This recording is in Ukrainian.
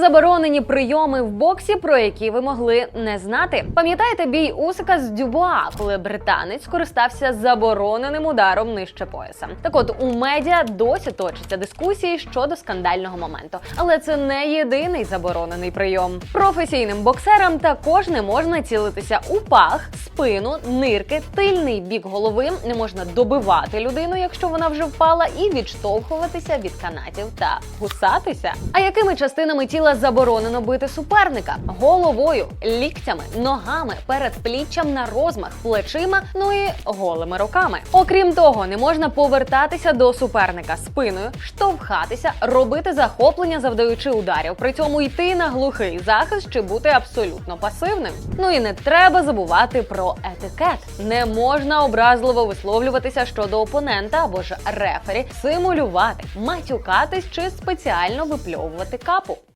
Заборонені прийоми в боксі, про які ви могли не знати. Пам'ятаєте бій Усика з Дюбуа, коли британець скористався забороненим ударом нижче пояса. Так от у медіа досі точаться дискусії щодо скандального моменту, але це не єдиний заборонений прийом. Професійним боксерам також не можна цілитися у пах, спину, нирки, тильний бік голови. Не можна добивати людину, якщо вона вже впала, і відштовхуватися від канатів та гусатися. А якими частинами тіла заборонено бити суперника? Головою, ліктями, ногами, передпліччям на розмах, плечима, ну і голими руками. Окрім того, не можна повертатися до суперника спиною, штовхатися, робити захоплення, завдаючи ударів, при цьому йти на глухий захист чи бути абсолютно пасивним. Ну і не треба забувати про етикет. Не можна образливо висловлюватися щодо опонента або ж рефері, симулювати, матюкатись чи спеціально випльовувати капу.